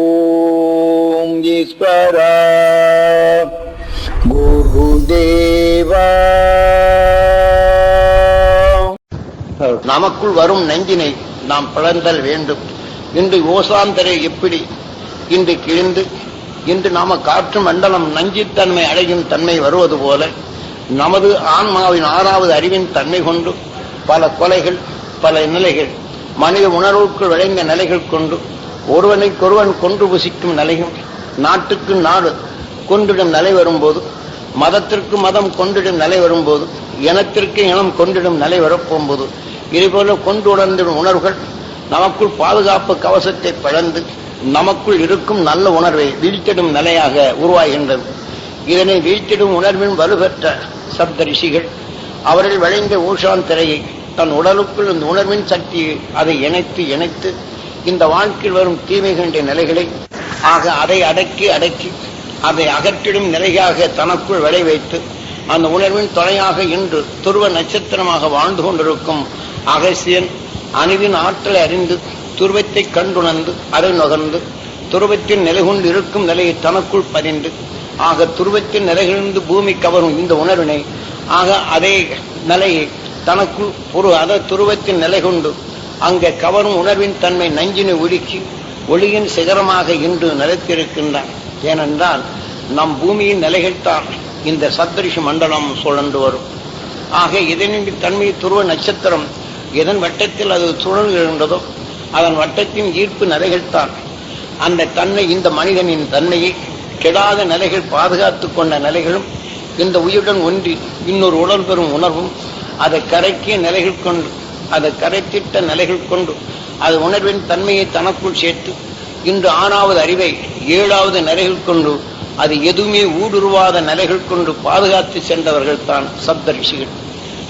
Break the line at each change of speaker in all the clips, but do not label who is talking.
ஓம் ஈஸ்வரா குருதேவா
நமக்குள் வரும் நஞ்சினை நாம் பிளந்தல் வேண்டும். இன்று ஓசாந்தரை எப்படி? இன்று கிழிந்து இன்று நாம காற்று மண்டலம் நஞ்சித்தன்மை அடையும் தன்மை வருவது போல நமது ஆன்மாவின் ஆறாவது அறிவின் தன்மை கொண்டு பல கொலைகள் பல நிலைகள் மனித உணர்வுக்குள் விளைந்த நிலைகள் கொண்டு ஒருவனைக்கொருவன் கொன்று புசிக்கும் நிலையும் நாட்டுக்கு நாடு கொண்டிடும் நிலை வரும்போது மதத்திற்கு மதம் கொண்டிடும் நிலை வரும்போது இனத்திற்கு இனம் கொண்டிடும் நிலை வரப்போகும்போது இதுபோல கொண்டு உணர்ந்திடும் உணர்வுகள் நமக்குள் பாதுகாப்பு கவசத்தை பிளந்து நமக்குள் இருக்கும் நல்ல உணர்வை வீழ்த்திடும் நிலையாக உருவாகின்றது. இதனை வீழ்த்திடும் உணர்வின் வலுப்பெற்ற சப்த ரிஷிகள் அவர்கள் விளைந்த ஊஷான் திரையை தன் உடலுக்குள் இந்த உணர்வின் சக்தியை அதை இணைத்து இணைத்து இந்த வாழ்க்கையில் வரும் தீமைகின்ற நிலைகளை ஆக அதை அடக்கி அடக்கி அதை அகற்றிடும் நிலையாக தனக்குள் விளை வைத்து அந்த உணர்வின் தொலையாக இன்று துருவ நட்சத்திரமாக வாழ்ந்து கொண்டிருக்கும் அகசியன் அணுவின் ஆற்றலை அறிந்து துருவத்தை கண்டுணர்ந்து அதை நுகர்ந்து துருவத்தின் நிலை கொண்டு இருக்கும் நிலையை தனக்குள் பதிந்து ஆக துருவத்தின் நிலைகளிலிருந்து பூமி கவரும் இந்த உணர்வினை ஆக அதே நிலையை தனக்குள் ஒரு அத துருவத்தின் நிலை கொண்டு அங்கே கவரும் உணர்வின் தன்மை நஞ்சினை ஒடுக்கி ஒளியின் சிகரமாக இன்று நிலைத்திருக்கின்றான். ஏனென்றால் நம் பூமியின் நிலைகள்தான் இந்த சத்ரிஷி மண்டலம் சுழன்று வரும். ஆக இதனின் தன்மை துருவ நட்சத்திரம்? எதன் வட்டத்தில் அது சுழல்கின்றதோ அதன் வட்டத்தின் ஈர்ப்பு நிலைகள்தான். அந்த தன்மை இந்த மனிதனின் தன்மையை கெடாத நிலைகள் பாதுகாத்து கொண்ட நிலைகளும் இந்த உயிருடன் ஒன்றி இன்னொரு உடல் பெறும் உணர்வும் அதை கரைக்கிய நிலைகள் கொண்டு அதை கரைத்திட்ட நிலைகள் கொண்டு அது உணர்வின் தன்மையை தனக்குள் சேர்த்து இன்று ஆறாவது அறிவை ஏழாவது நிலைகள் கொண்டு அது எதுவுமே ஊடுருவாத நிலைகள் கொண்டு பாதுகாத்து சென்றவர்கள் தான் சப்த ரிஷிகள்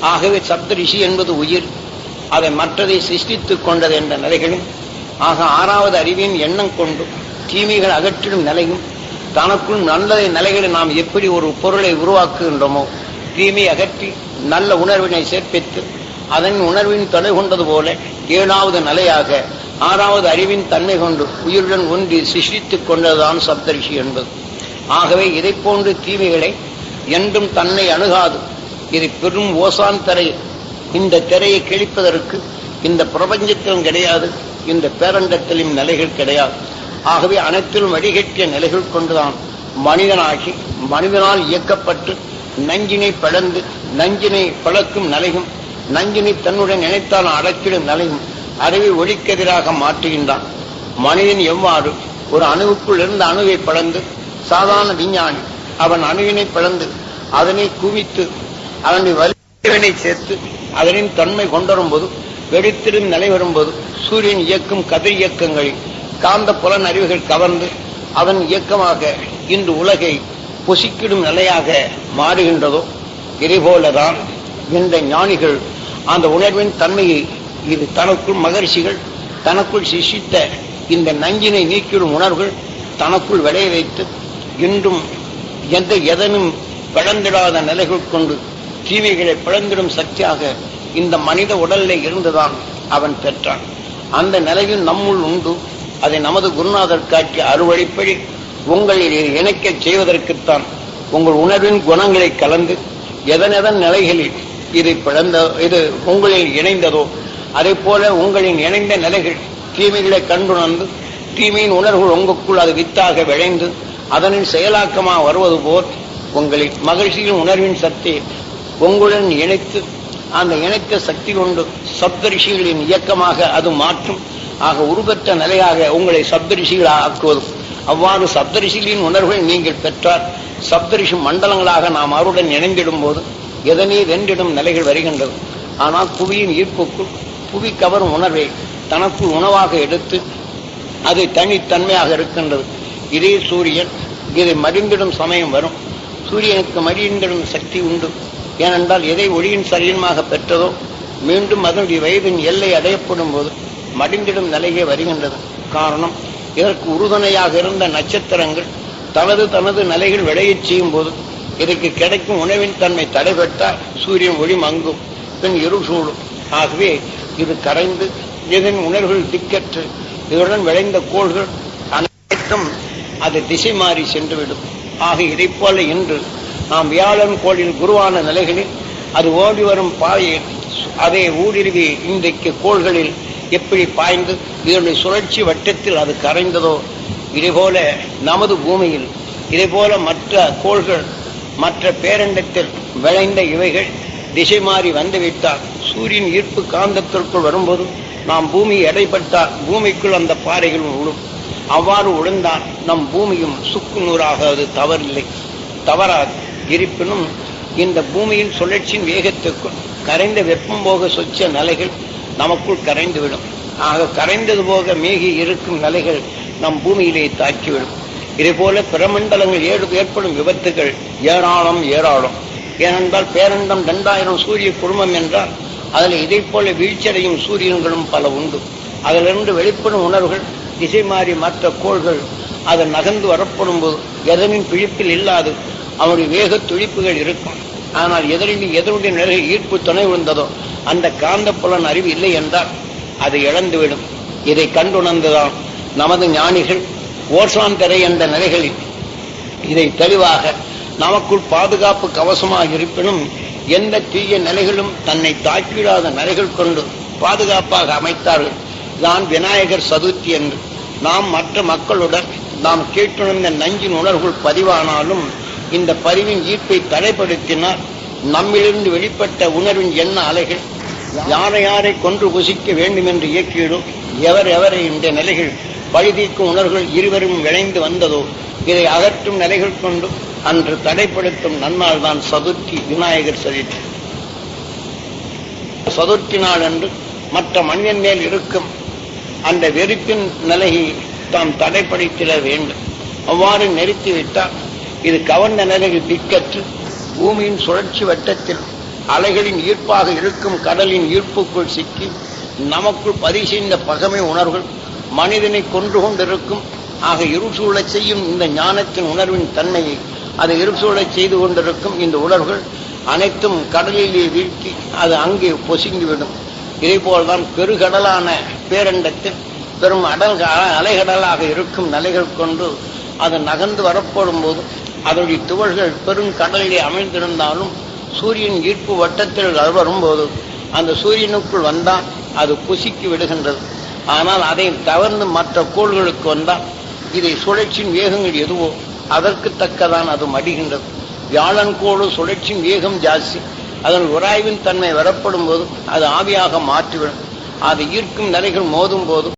ஆகவே சப்த ரிஷி என்பது உயிர். அதை மற்றதை சிருஷ்டித்துக் கொண்டது என்ற நிலைகளும் ஆக ஆறாவது அறிவின் எண்ணம் கொண்டு தீமைகள் அகற்றிடும் நிலையும் தனக்குள் நல்லதை நிலைகளை நாம் எப்படி ஒரு பொருளை உருவாக்குகின்றோமோ தீமை அகற்றி நல்ல உணர்வினை சேர்ப்பித்து அதன் உணர்வின் தொலை கொண்டது போல ஏழாவது நிலையாக ஆறாவது அறிவின் தன்மை கொண்டு உயிருடன் ஒன்றி சிஷித்துக் கொண்டதுதான் சப்தரிஷி என்பது. ஆகவே இதை போன்று தீமைகளை என்றும் தன்னை அணுகாது. இது பெரும் ஓசான் திரை. இந்த திரையை கிழிப்பதற்கு இந்த பிரபஞ்சத்திலும் கிடையாது இந்த பேரண்டத்திலும் நிலைகள் கிடையாது. ஆகவே அனைத்திலும் வடிகட்டிய நிலைகள் கொண்டுதான் மனிதனாகி மனிதனால் இயக்கப்பட்டு நஞ்சினை பழந்து நஞ்சினை பழக்கும் நலையும் நஞ்சினை தன்னுடன் நினைத்தால் அடக்கிடும் நலையும் அறிவை ஒழிக்கதிராக மாற்றுகின்றான். மனிதன் எவ்வாறு ஒரு அணுவுக்குள் இருந்த அணுவை பழந்து சாதாரண விஞ்ஞானி அவன் அணுவினை பிளந்து அதனை குவித்து அதனை வலிவினை சேர்த்து அதனின் தன்மை கொண்டுவரும்போது வெடித்திடும் நிலை வரும்போது சூரியன் இயக்கும் கதிர் இயக்கங்களில் காந்த புலன் அறிவுகள் கவர்ந்து அதன் இயக்கமாக இன்று உலகை பொசிக்கிடும் நிலையாக மாறுகின்றதோ இதேபோலதான் இந்த ஞானிகள் அந்த உணர்வின் தன்மையை இது தனக்குள் மகர்ஷிகள் தனக்குள் சிஷித்த இந்த நஞ்சினை நீக்கிடும் உணர்வுகள் தனக்குள் விளைய வைத்து இன்றும் எந்த எதனும் பிளந்திடாத நிலைகள் கொண்டு தீமைகளை பிளந்திடும் சக்தியாக இந்த மனித உடலில் இருந்துதான் அவன் பெற்றான். அந்த நிலையில் நம்முள் உண்டு. அதை நமது குருநாதர் காட்டிய அறுவழிப்படி உங்களில் இணைக்கச் செய்வதற்குத்தான் உங்கள் உணர்வின் குணங்களை கலந்து எதன் எதன் நிலைகளில் இது பிழந்த இது உங்களில் இணைந்ததோ அதே போல உங்களின் இணைந்த நிலைகள் தீமைகளை கண்டுணர்ந்து தீமையின் உணர்வுகள் உங்களுக்குள் அது வித்தாக விளைந்து அதனின் செயலாக்கமாக வருவது போல் உங்களின் மகிழ்ச்சியின் உணர்வின் சக்தி உங்களுடன் இணைத்து அந்த இணைத்த சக்தி கொண்டு சப்தரிஷிகளின் இயக்கமாக அது மாற்றும். ஆக உருவற்ற நிலையாக உங்களை சப்தரிஷிகளாக ஆக்குவதும் அவ்வாறு சப்தரிஷிகளின் உணர்வுகளை நீங்கள் பெற்றால் சப்தரிஷி மண்டலங்களாக நாம் அவருடன் இணைந்திடும் போது எதனே வென்றிடும் நிலைகள் வருகின்றது. ஆனால் புவியின் ஈர்ப்புக்குள் புவி கவரும் உணர்வை தனக்குள் உணவாக எடுத்து அது தனித்தன்மையாக இருக்கின்றது இதே சூரியன் இதை மறிந்திடும் சமயம் வரும். சூரியனுக்கு மடிந்திடும் சக்தி உண்டு. ஏனென்றால் எதை ஒளியின் சரியமாக பெற்றதோ மீண்டும் அதனுடைய வயதின் எல்லை அடையப்படும் போது மடிந்திடும் நிலையே வருகின்றது. காரணம் இதற்கு உறுதுணையாக இருந்த நட்சத்திரங்கள் தனது தனது நிலைகள் விளையச் செய்யும் போது இதற்கு கிடைக்கும் உணவின் தன்மை தடைபட்டால் சூரியன் ஒளி மங்கும் பின் இருசூடும் ஆகவே இது கரைந்து இதன் உணர்வுகள் திக்கற்று இதனுடன் விளைந்த கோள்கள் அனைத்தும் அது திசை மாறி சென்றுவிடும். ஆக இதைப் போல இன்று நாம் வியாழன் கோளில் குருவான நிலைகளில் அது ஓடி வரும் பாதையில் அதை ஊடுருவி இன்றைக்கு கோள்களில் எப்படி பாய்ந்து இதனுடைய சுழற்சி வட்டத்தில் அது கரைந்ததோ இதேபோல நமது பூமியில் இதேபோல மற்ற கோள்கள் மற்ற பேரண்டத்தில் விளைந்த இவைகள் திசை மாறி வந்துவிட்டால் சூரியன் ஈர்ப்பு காந்தத்திற்குள் வரும்போது நாம் பூமி எடைப்பட்டால் பூமிக்குள் அந்த பாறைகள் விழும் அவ்வாறு விழுந்தால் நம் பூமியும் சுக்கு நூறாக அது தவறில்லை. தவறாது. இருப்பினும் இந்த பூமியின் சுழற்சியின் வேகத்துக்குள் கரைந்த வெப்பம் போக சொச்ச நிலைகள் நமக்குள் கரைந்துவிடும். ஆக கரைந்தது போக மேகி இருக்கும் நிலைகள் நம் பூமியிலே தாக்கிவிடும். இதேபோல பிரமண்டலங்கள் ஏற்படும் விபத்துகள் ஏராளம் ஏராளம். ஏனென்றால் பேரண்டம் இரண்டாயிரம் சூரிய குடும்பம் என்றால் அதில் இதை போல வீழ்ச்சியடையும் சூரியன்களும் பல உண்டு. அதிலிருந்து வெளிப்படும் உணர்வுகள் திசை மாறி மற்ற கோள்கள் அது நகர்ந்து வரப்படும் போது எதனின் பிழிப்பில் இல்லாது அவனுடைய வேக துடிப்புகள் இருக்கும். ஆனால் எதிரின் எதனுடைய நிலை ஈர்ப்பு துணை விழுந்ததோ அந்த காந்த புலன் அறிவு இல்லை என்றால் அது இழந்துவிடும். இதை கண்டுணர்ந்துதான் நமது ஞானிகள் ஓசான் திரை என்ற நிலைகளில் இதை தெளிவாக நமக்குள் பாதுகாப்பு கவசமாக இருப்பினும் எந்த தீய நிலைகளும் தன்னை தாக்கிடாத நிலைகள் கொண்டு பாதுகாப்பாக அமைத்தார்கள். தான் விநாயகர் சதுர்த்தி என்று நாம் மற்ற மக்களுடன் நாம் கேட்டுணர்ந்த நஞ்சின் உணர்வுகள் பதிவானாலும் இந்த பதிவின் ஈர்ப்பை தடைப்படுத்தினால் நம்மிலிருந்து வெளிப்பட்ட உணர்வின் எண்ண அலைகள் யாரை யாரை கொன்று புசிக்க வேண்டும் என்று இயக்கிடும் எவர் எவரை இந்த நிலைகள் பழிதீக்கும் உணர்வுகள் இருவரும் விளைந்து வந்ததோ இதை அகற்றும் நிலைகள் கொண்டு அன்று தடைப்படுத்தும் நன்னால் தான் சதுர்த்தி விநாயகர் சதுர்த்தி. சதுர்த்தி நாள் என்று மற்ற மனிதன் மேல் இருக்கும் அந்த வெறுப்பின் நிலையை தாம் தடைப்படுத்திட வேண்டும். அவ்வாறு நிறுத்திவிட்டால் இது கவர்ந்த நிலையில் திக்கற்று பூமியின் சுழற்சி வட்டத்தில் அலைகளின் ஈர்ப்பாக இருக்கும் கடலின் ஈர்ப்புக்குள் சிக்கி நமக்குள் பதிவு பகமை உணர்வுகள் மனிதனை கொன்று கொண்டிருக்கும். ஆக இருசூழச் செய்யும் இந்த ஞானத்தின் உணர்வின் தன்மையை அதை இருசூழச் செய்து கொண்டிருக்கும் இந்த உணர்வுகள் அனைத்தும் கடலிலே வீழ்த்தி அது அங்கே பொசுங்கிவிடும். இதேபோல்தான் பெருகடலான பேரண்டத்தில் பெரும் அடல் அலைகடலாக இருக்கும் நிலைகள் கொண்டு அது நகர்ந்து வரப்படும் போது அதனுடைய துவர்கள் பெரும் கடலிலே அமைந்திருந்தாலும் சூரியன் ஈர்ப்பு வட்டத்தில் வரும்போது அந்த சூரியனுக்குள் வந்தால் அது குசிக்கு விடுகின்றது. ஆனால் அதை தவிர்த்து மற்ற கோள்களுக்கு வந்தால் இதை சுழற்சியின் வேகங்கள் எதுவோ அதற்கு தக்கதான் அது மடிகின்றது. வியாழன் கோடு சுழற்சியின் வேகம் ஜாஸ்தி. அதன் உராய்வின் தன்மை வரப்படும் போது அது ஆவியாக மாற்றிவிடும். அது ஈர்க்கும் நிலைகள் மோதும் போது